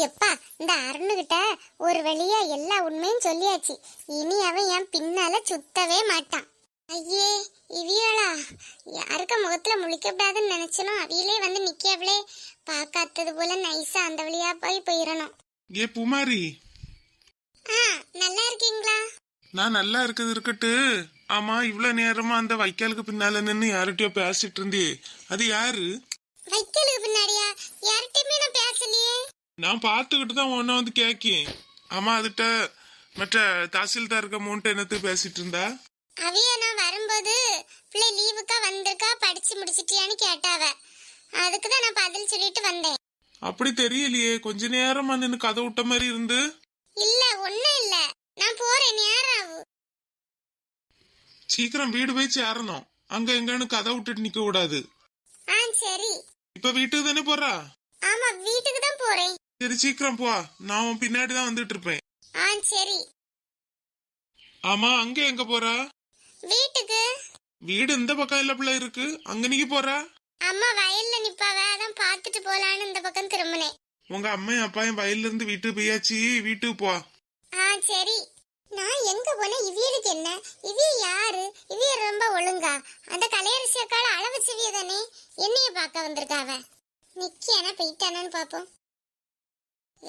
எப்பா இந்த அருணுகிட்ட ஒரு வழியா எல்லா உண்மையும் சொல்லியாச்சு. இனி அவன் என் பின்னால சுத்தவே மாட்டான். ஐயே இவியலா. யாருக்க முகத்துல முழிக்கப்படாதுன்னு நினைச்சனோ அவியலே வந்து நிக்கவளே பார்க்காதது போல நைஸா அந்த வழியா போய் போயிடணும் ஏ புமாரி. ஆ நல்லா இருக்கீங்களா? நான் நல்லா இருக்குது இருக்கட்டு. ஆமா இவ்வளவு நேரமா அந்த வைக்காலுக்கு பின்னால நின்னு யார்கிட்டயோ பேசிட்டு இருந்தே அது யாரு? வைக்கலுக்கு நான் பார்த்துக்கிட்டு தான் உன்ன வந்து கேக்கேன். ஆமா அதுட்ட மற்ற தாசில்தார் அமௌண்ட் என்னத்து பேசிட்டு இருந்தா? அவிய நான் வரும்போது பிள்ளை லீவுக்கா வந்திருக்கா? படிச்சு முடிச்சிட்டியான்னு கேட்டாவ. அதுக்கு தான் நான் பதில் சொல்லிட்டு வந்தேன். அப்படி தெரியலையே. கொஞ்ச நேரமா நின்னு கதை விட்ட மாதிரி இருந்து? இல்ல ஒண்ணும் இல்ல. நான் போறேன் நேரம் ஆகும் சீக்கிரம் வீடு போய் சேரணும். அங்க எங்கன்னு கதை விட்டுட்டு நிக்க கூடாது. ஆ சரி. இப்ப வீட்டுக்கு தானே போறா? ஆமா போறேன் சரி சீக்கிரம் போ. நான் உன் பின்னாடி தான் வந்துட்டு இருப்பேன் ஆ சரி. ஆமா அங்க எங்க போறா? வீட்டுக்கு. வீடு இந்த பக்கம் இல்ல பிள்ளை இருக்கு. அங்க நீங்க போறா? அம்மா வயல்ல நிப்பாவ அதான் பார்த்துட்டு போலான்னு இந்த பக்கம் திரும்பினேன். உங்க அம்மையும் அப்பாயும் வயல்ல இருந்து வீட்டுக்கு போயாச்சு. வீட்டுக்கு போ. ஆ சரி. நான் எங்க போனேன்? இவியலுக்கு என்ன? இவிய யாரு? இவிய ரொம்ப ஒழுங்கா. அந்த கலையரசி அக்கால அளவு செவிய தானே என்னைய பார்க்க வந்திருக்காவ நிக்கியானா போயிட்டானான்னு பாப்போம்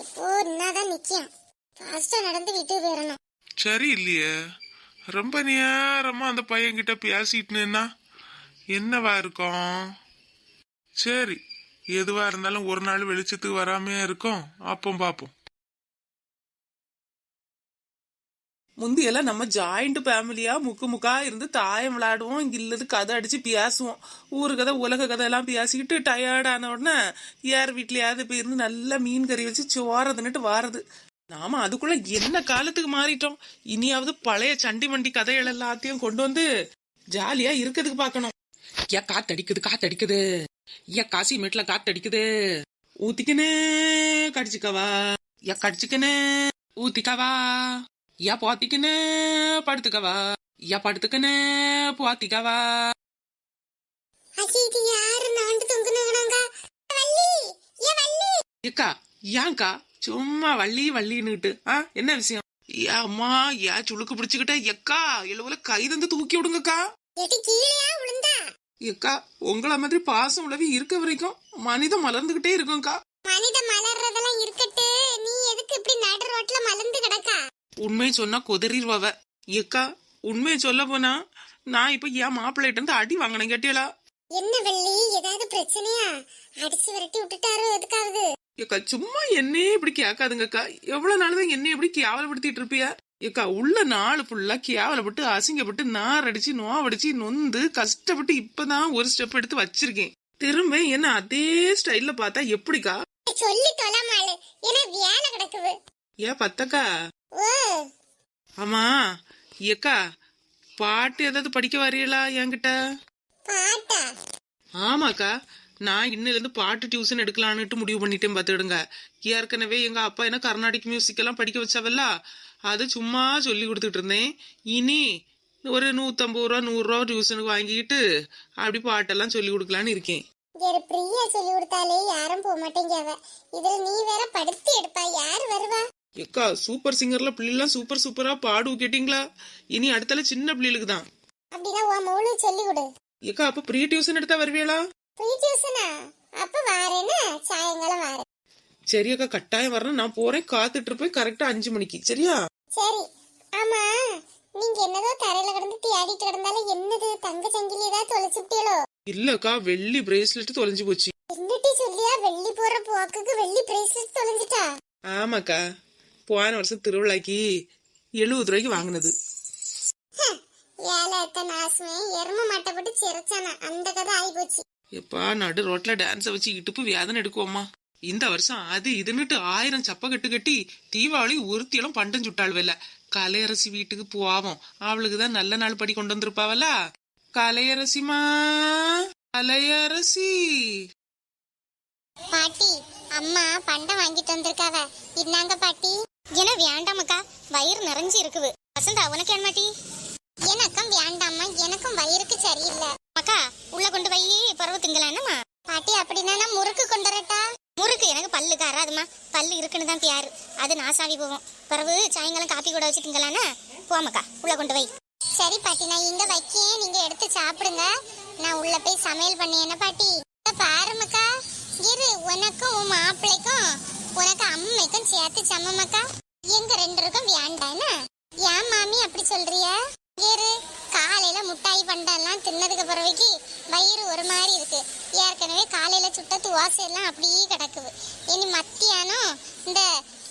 இப்போ என்னதான் நிக்கியான் ஃபாஸ்டா நடந்து வீட்டுக்கு போயிடணும். சரி இல்லையே. ரொம்ப நேரமா அந்த பையன் கிட்ட பேசிட்டு என்னவா இருக்கும்? சரி எதுவா இருந்தாலும் ஒரு நாள் வெளிச்சத்துக்கு வராமையா இருக்கும். அப்போ பாப்போம் முந்தியெல்லாம் நம்ம ஜாயிண்ட் ஃபேமிலியா முக்கு முக்கா இருந்து தாயம் விளையாடுவோம். இங்க இல்லது கதை அடிச்சு பேசுவோம். ஊரு கதை உலக கதை எல்லாம் பேசிக்கிட்டு டயர்ட் ஆன உடனே யார் வீட்லயாவது போய் இருந்து நல்லா மீன் கறி வச்சு சோறதுன்னுட்டு வாரது. நாம அதுக்குள்ள என்ன காலத்துக்கு மாறிட்டோம்? இனியாவது பழைய சண்டி மண்டி கதைகள் எல்லாத்தையும் கொண்டு வந்து ஜாலியா இருக்கிறதுக்கு பார்க்கணும். ஏன் காத்தடிக்குது காத்தடிக்குது. ஏன் காசி மேட்ல காத்தடிக்குது. ஊத்திக்கனே கடிச்சுக்கவா. ஏன் கடிச்சுக்கனே ஊத்திக்கவா. யா பாத்திக்கனே படுத்துக்கவா யா படுத்துக்கனே பாத்திக்கவா ஏ ஏக்கா ஏன்க்கா சும்மா வள்ளி வள்ளின்னுட்டு ஆ என்ன விஷயம் ஏ அம்மா ஏன் சுளுக்கு பிடிச்சுக்கிட்ட எக்கா எழுவுல கை தந்து தூக்கி விடுங்கக்கா எக்கா உங்கள மாதிரி பாசம் உழவி இருக்க வரைக்கும் மனிதம் மலர்ந்துகிட்டே இருக்கும்க்கா மனித மலர்றதெல்லாம் இருக்கட்டு நீ எதுக்கு இப்படி நடு ரோட்ல மலர்ந்து கிடக்கா உண்மையை சொன்னா கொதறிடுவாவ எக்கா உண்மையை சொல்ல போனா நான் இப்ப என் மாப்பிள்ளைகிட்ட இருந்து அடி வாங்கினேன் கேட்டியலா? என்ன வள்ளி ஏதாவது பிரச்சனையா? அடிச்சு விரட்டி விட்டுட்டாரோ எதுக்காவது? ஏக்கா சும்மா என்னையே இப்படி கேட்காதுங்கக்கா. எவ்வளவு நாள் தான் என்னைய இப்படி கேவலப்படுத்திட்டு இருப்பியா? ஏக்கா உள்ள நாள் ஃபுல்லா கேவலப்பட்டு அசிங்கப்பட்டு நார் அடிச்சு நோவடிச்சு நொந்து கஷ்டப்பட்டு இப்பதான் ஒரு ஸ்டெப் எடுத்து வச்சிருக்கேன். திரும்ப என்ன அதே ஸ்டைல்ல பார்த்தா எப்படிக்கா? சொல்லி தொலைமாளு ஏன்னா வேலை கிடக்குது. ஏன் பத்தக்கா? ஓ ஆமா ஏக்கா பாட்டு ஏதாவது படிக்க வரீங்களா என்கிட்ட? பாட்டா? ஆமாக்கா நான் இன்னில இருந்து பாட்டு டியூஷன் எடுக்கலான்னுட்டு முடிவு பண்ணிட்டேன் பார்த்துடுங்க ஏற்கனவே எங்க அப்பா என்ன கர்நாடிக் மியூசிக் எல்லாம் படிக்க வச்சாவல்ல அது சும்மா சொல்லி கொடுத்துட்டு இருந்தேன். இனி ஒரு நூத்தம்பது ரூபா நூறு ரூபா டியூஷனுக்கு வாங்கிக்கிட்டு அப்படி பாட்டெல்லாம் சொல்லி கொடுக்கலான்னு இருக்கேன். வேற பிரியா சொல்லி கொடுத்தாலே யாரும் போக மாட்டேங்காவ இதுல நீ வேற படுத்து எடுப்பா. யாரு வருவா? எக்கா சூப்பர் சிங்கர்ல பிள்ளைலாம் சூப்பர் சூப்பரா பாடு கேட்டிங்களா? இனி அடுத்தால சின்ன பிள்ளைகளுக்கு தான் அப்படின்னா உன் மௌனு சொல்லி கொடு. எக்கா அப்ப ப்ரீ டியூஷன் எடுத்தா வருவீங்களா ஃப்ரீ டியூஷனா அப்ப வாரேன்னு சாயங்காலம் வாரேன். சரி அக்கா கட்டாயம் வரணும். நான் போறேன். காத்துட்டு இருப்பேன் கரெக்டா அஞ்சு மணிக்கு. சரியா? சரி. ஆமா. நீங்க என்னதோ தரையில கிடந்து தேடிட்டு கிடந்தாலும் என்னது? தங்க சங்கிலி ஏதாவது தொலைச்சுட்டீங்களோ இல்லக்கா வெள்ளி பிரேஸ்லெட் தொலைஞ்சு போச்சு. என்னட்டி சொல்லியா? வெள்ளி போற போக்குக்கு வெள்ளி பிரேஸ்லெட் தொலைஞ்சிட்டா? ஆமாக்கா. போன வருஷம் திருவிழாக்கு எழுபது ரூபாய்க்கு வாங்கினது. எப்பா நடு ரோட்ல டான்ஸ வச்சு இடுப்பு வேதனை எடுக்குவோமா இந்த வருஷம் அது இதுன்னுட்டு ஆயிரம் சப்ப கட்டு கட்டி தீபாவளி ஒருத்தியெல்லாம் பண்டம் சுட்டாள் வெல்ல கலையரசி வீட்டுக்கு போவோம். அவளுக்கு தான் நல்ல நாள் படி கொண்டு வந்திருப்பாவல்ல கலையரசிமா கலையரசி. பாட்டி அம்மா பண்டம் வாங்கிட்டு வந்திருக்காவ. இன்னாங்க பாட்டி. என வேண்டாமக்கா வயிறு நிறைஞ்சு இருக்குது. வசந்தா உனக்கு என்ன மாட்டி? எனக்கும் வேண்டாம்மா எனக்கும் வயிறுக்கு சரியில்லை. அக்கா உள்ள கொண்டு போய் பருவ திங்கலாம்மா பாட்டி அப்படின்னா நான் முறுக்கு கொண்டு வரட்டா? முறுக்கு எனக்கு பல்லுக்கு அறாதுமா பல்லு இருக்குன்னு தான் பியாரு. அது நாசாவி போவோம் பிறகு சாயங்காலம் காப்பி கூட வச்சு திங்கலானா போமாக்கா உள்ள கொண்டு வை சரி பாட்டி நான் இங்க வைக்கேன் நீங்க எடுத்து சாப்பிடுங்க. நான் உள்ள போய் சமையல் பண்ணி என்ன பாட்டி? பாருமக்கா இரு உனக்கும் உன் மாப்பிள்ளைக்கும் உனக்கு அம்மைக்கும் சேர்த்து சமமாக்கா? எங்க ரெண்டருக்கும் வேண்டானா ஏன் மாமி அப்படி சொல்றிய? ஏறு காலையில முட்டாய் பண்டெல்லாம் தின்னதுக்கு பிறவைக்கு வயிறு ஒரு மாதிரி இருக்கு. ஏற்கனவே காலையில சுட்டத்து ஓசையெல்லாம் அப்படியே கிடக்குது. இனி மத்தியானம் இந்த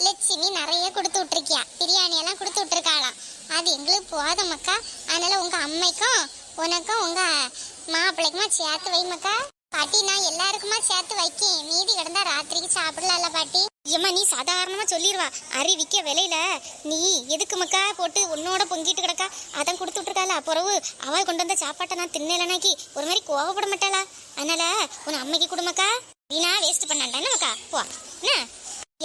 லட்சுமி நிறைய கொடுத்து விட்டுருக்கியா? பிரியாணி எல்லாம் கொடுத்து விட்டுருக்காளாம். அது எங்களுக்கு போதமக்கா அதனால உங்க அம்மைக்கும் உனக்கும் உங்க மாப்பிள்ளைக்குமா சேர்த்து வைமக்கா பாட்டி நான் எல்லாருக்குமா சேர்த்து வைக்கேன். மீதி கிடந்தா ராத்திரிக்கு சாப்பிடலாம்ல பாட்டி. ஏம்மா நீ சாதாரணமா சொல்லிடுவா அரி விற்க விலையில நீ எதுக்கு மக்கா போட்டு உன்னோட பொங்கிட்டு கிடக்கா? அதான் கொடுத்து விட்டுருக்காளா? பிறவு அவள் கொண்டு வந்த சாப்பாட்டை நான் தின்னலனாக்கி ஒரு மாதிரி கோவப்பட மாட்டாளா? அதனால உன் அம்மைக்கு கொடுமக்கா வீணா வேஸ்ட் பண்ணாண்டா மக்கா? போ. என்ன?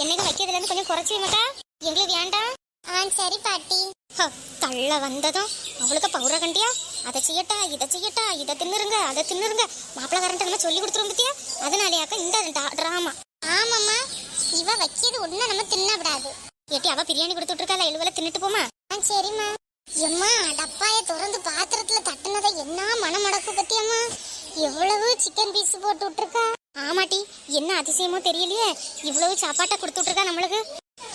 என்னைக்கு வைக்கிறதுல இருந்து கொஞ்சம் குறைச்சி மக்கா. எங்களுக்கு வேண்டாம். ஆ சரி பாட்டி. தள்ள வந்ததும் அவளுக்கு பவுர கண்டியா அதை செய்யட்டா இதை செய்யட்டா இதை தின்னுருங்க அதை தின்னுருங்க. மாப்பிள்ள கரண்ட் நம்ம சொல்லி கொடுத்துருவோம் பத்தியா? அதனாலயாக்கா இந்த ட்ராமா. ஆமாம்மா. இவ வைக்கிறது ஒண்ணு நம்ம தின்னப்படாது ஏட்டி அவ பிரியாணி கொடுத்துட்டு இருக்கா எழுவல தின்னுட்டு போமா? ஆ சரிம்மா. எம்மா டப்பாய திறந்து பாத்திரத்துல தட்டுனதை என்ன மனமடக்கு பத்தியம்மா? எவ்வளவு சிக்கன் பீஸ் போட்டு விட்டுருக்கா? ஆமாட்டி என்ன அதிசயமோ தெரியலையே. இவ்வளவு சாப்பாட்டை கொடுத்து விட்டுருக்கா நம்மளுக்கு?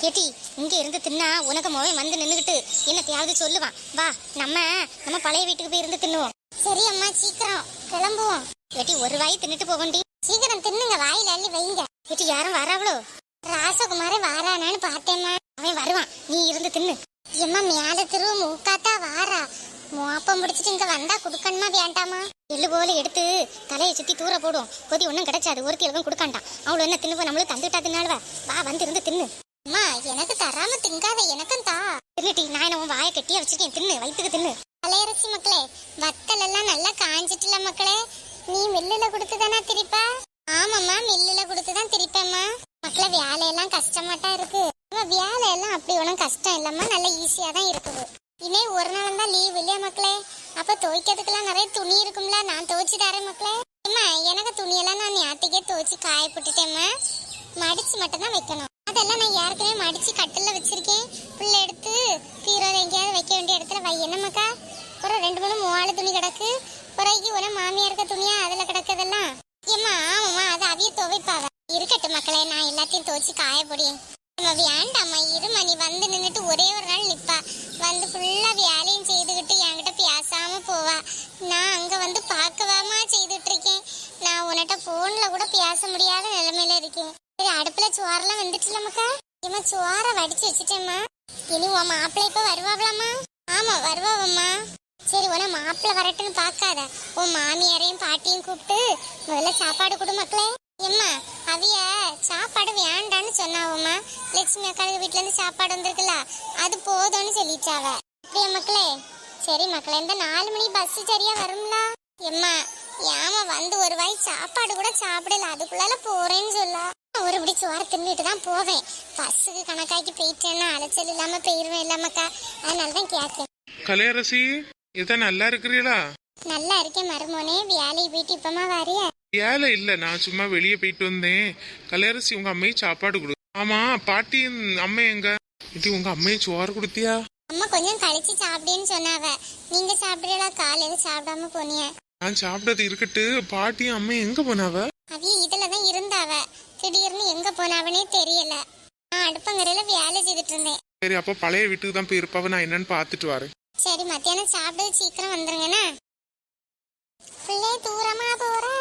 ஏட்டி இங்க இருந்து தின்னா உனக்கு மோவன் வந்து நின்னுகிட்டு. என்னத்தையாவது சொல்லுவான் வா நம்ம நம்ம பழைய வீட்டுக்கு போய் இருந்து தின்னுவோம். சரி அம்மா சீக்கிரம். கிளம்புவோம். ஏட்டி ஒரு வாய் தின்னுட்டு போகண்டி சீக்கிரம் தின்னுங்க வாயில அள்ளி வைங்க. இது யாரும் வராவளோ? ராசகுமாரே வாரானான்னு பார்த்தேம்மா. அவன் வருவான். நீ இருந்து தின்னு. எம்மா மேல திருவ மூக்காத்தா வாரா. மோப்பம் முடிச்சிட்டு இங்க வந்தா குடுக்கணுமா வேண்டாமா? எள்ளு போல எடுத்து தலையை சுத்தி தூர போடும். கொதி ஒன்றும் கிடைச்சாது. ஒரு கிழவன் கொடுக்காண்டான் அவளு என்ன தின்னு நம்மளும் தந்துட்டா தின்னாளுவ? வா வந்து இருந்து தின்னு. அம்மா எனக்கு தராம திங்காத எனக்கும் தா. தின்னுட்டி நான் உன் வாயை கட்டியா வச்சுட்டேன் தின்னு. வயிற்றுக்கு தின்னு. பழையரசி மக்களே வத்தல் எல்லாம் நல்லா காஞ்சிட்டுல மக்களே. நீ மில்லுல கொடுத்து தானே திரிப்பா? ஆமாம்மா மில்லுல கொடுத்து தான் திரிப்பேம்மா. மக்களே வேலையெல்லாம் கஷ்டமாட்டா இருக்கு. ஆமா, வேலையெல்லாம் அப்படி ஒன்றும் கஷ்டம் இல்லம்மா. நல்லா ஈஸியா தான் இருக்குது. இனே ஒரு நாள் தான் லீவ் இல்லையா மக்களே? அப்ப துவைக்கிறதுக்கெல்லாம் நிறைய துணி இருக்கும்ல. நான் துவைச்சு தரேன் மக்களே. அம்மா எனக்கு துணியெல்லாம் நான் நேற்றுக்கே துவைச்சு காய போட்டுட்டேம்மா. மடிச்சு மட்டும்தான் வைக்கணும். அதெல்லாம் நான் ஏற்கனவே மடிச்சு கட்டில் வச்சிருக்கேன். புள்ள எடுத்து பீரோ எங்கேயாவது வைக்க வேண்டிய இடத்துல வை. என்னம்மாக்கா? ஒரு ரெண்டு மூணு மூவாளு துணி கிடக்கு. பிறகு ஒரு மாமியாருக்க துணியா? அதில் கிடக்குதெல்லாம். ஏம்மா ஆமாம்மா துவைப்பாவ? இருக்கட்டும் மக்களே நான் எல்லாத்தையும் துவைச்சு காயப்படி. நம்ம வேண்டாம்மா இருமா நீ வந்து நின்றுட்டு ஒரே ஒரு நாள் நிற்பா வந்து ஃபுல்லாக வேலையும் செய்துக்கிட்டு என்கிட்ட பேசாமல் போவா. நான் அங்கே வந்து பார்க்கவாமா செய்துட்டு இருக்கேன் நான் உன்கிட்ட ஃபோனில் கூட பேச முடியாத நிலமையில இருக்கேன். சரி அடுப்பில் சோறெல்லாம் வந்துட்டுல மக்கா ஏமா சோற வடிச்சு வச்சுட்டேம்மா. இனி உன் மாப்பிள்ளை இப்போ வருவாங்களாமா ஆமாம் வருவாவம்மா. சரி உன மாப்பிள்ளை வரட்டுன்னு பார்க்காத. உன் மாமியாரையும் பாட்டியும் கூப்பிட்டு முதல்ல சாப்பாடு கொடு மக்களே. எம்மா அவிய சாப்பாடு வேண்டான்னு சொன்னாவம்மா. லட்சுமி அக்காவுக்கு வீட்ல இருந்து சாப்பாடு வந்திருக்குல்ல அது போதும்னு சொல்லிச்சாவ அப்படியா மக்களே? சரி மக்களே இந்த நாலு மணி பஸ் சரியா வரும்ல? எம்மா ஏமா வந்து ஒரு வாய் சாப்பாடு கூட சாப்பிடல அதுக்குள்ளால போறேன்னு சொல்ல. ஒரு பிடி சோறு தின்னுட்டு தான் போவேன். பஸ்ஸுக்கு கணக்காக்கி போயிட்டேன்னா அலைச்சல் இல்லாம போயிருவேன் இல்லாமக்கா அதனால தான் கேட்கேன் கலையரசி இதை நல்லா இருக்கிறீங்களா நல்லா இருக்கேன் மருமோனே வேலைக்கு போயிட்டு இப்பமா வாரியா? வேலை இல்ல நான் சும்மா வெளியே போயிட்டு வந்தேன். கலையரசி உங்க அம்மையை சாப்பாடு கொடு. ஆமா பாட்டி அம்மை எங்க? இது உங்க அம்மையை சோறு கொடுத்தியா? அம்மா கொஞ்சம் கழிச்சு சாப்பிடுன்னு சொன்னாவ நீங்க சாப்பிடுறா காலையில சாப்பிடாம போனிய. நான் சாப்பிட்டது இருக்கட்டு. பாட்டியும் அம்மையும் எங்க போனாவ? அவிய இதுல தான் இருந்தாவ. திடீர்னு எங்க போனாவனே தெரியல. நான் அடுப்பங்கரையில வேலை செய்துட்டு இருந்தேன். சரி அப்போ பழைய வீட்டுக்கு தான் போயிருப்பாவ. நான் என்னன்னு பார்த்துட்டு வரேன். சரி மத்தியானம் சாப்பிட்டு சீக்கிரம் வந்துருங்கண்ணா. பிள்ளை தூரமா போறா?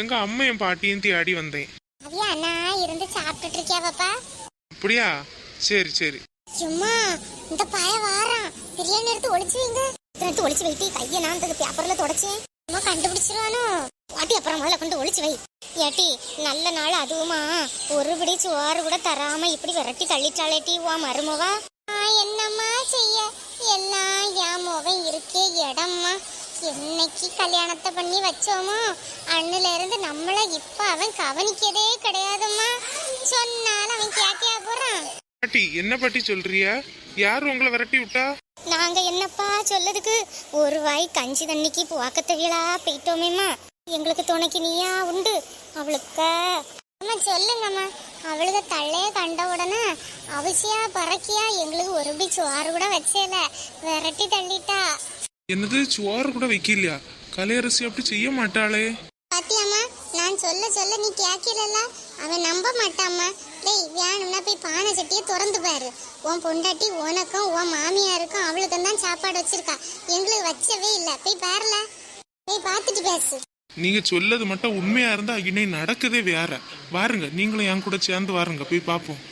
எங்க அம்மையும் பாட்டியும் தேடி வந்தேன். அவிய அண்ணா இருந்து சாப்பிட்டுட்டு இருக்கியா பாப்பா? அப்படியா? சரி சரி. சும்மா இந்த பய வாரான் பிரியாணி எடுத்து ஒளிச்சு வைங்க. எடுத்து ஒளிச்சு வைட்டி கையை நான் அந்த பேப்பர்ல தொடச்சேன். அம்மா கண்டுபிடிச்சிருவானோ? வாட்டி அப்புறம் முதல்ல கொண்டு ஒளிச்சு வை. ஏட்டி நல்ல நாள் அதுவுமா. ஒரு பிடி சோறு கூட தராம இப்படி விரட்டி தள்ளிட்டாளேட்டி வா மருமவா. என்னம்மா செய்ய? எல்லாம் என் முகம் இருக்கே இடம்மா என்னைக்கு கல்யாணத்தை பண்ணி வச்சோமோ? அண்ணுல இருந்து நம்மள இப்ப அவன் கவனிக்கதே கிடையாதும்மா. சொன்னாலும் அவன் கேட்டியா போறான். பாட்டி என்ன பாட்டி சொல்றியா? யார் உங்களை விரட்டி விட்டா? நாங்க என்னப்பா சொல்லதுக்கு? ஒரு வாய் கஞ்சி தண்ணிக்கு புவாக்க தெரியலா போயிட்டோமேம்மா. எங்களுக்கு துணைக்கு நீயா உண்டு. அவளுக்க அம்மா சொல்லுங்கம்மா. அவளுக்கு தள்ளைய கண்ட உடனே அவசியா பறக்கியா எங்களுக்கு ஒரு பி சோறு கூட வச்சேல. விரட்டி தள்ளிட்டா. என்னது சோறு கூட வைக்கலையா? கலையரசி அப்படி செய்ய மாட்டாளே. பாத்தியாம்மா நான் சொல்ல சொல்ல நீ கேட்கல அவன் நம்ப மாட்டாம்மா. டேய் வேணும்னா போய் பானை சட்டியை திறந்து பாரு. உன் பொண்டாட்டி உனக்கும் உன் மாமியாருக்கும் அவளுக்கும் தான் சாப்பாடு வச்சிருக்கா. எங்களுக்கு வச்சவே இல்லை. போய் பாருல. போய் பார்த்துட்டு பேசு. நீங்க சொல்லது மட்டும் உண்மையா இருந்தா இனி நடக்குதே வேற. வாருங்க நீங்களும் என் கூட சேர்ந்து வாருங்க. போய் பார்ப்போம்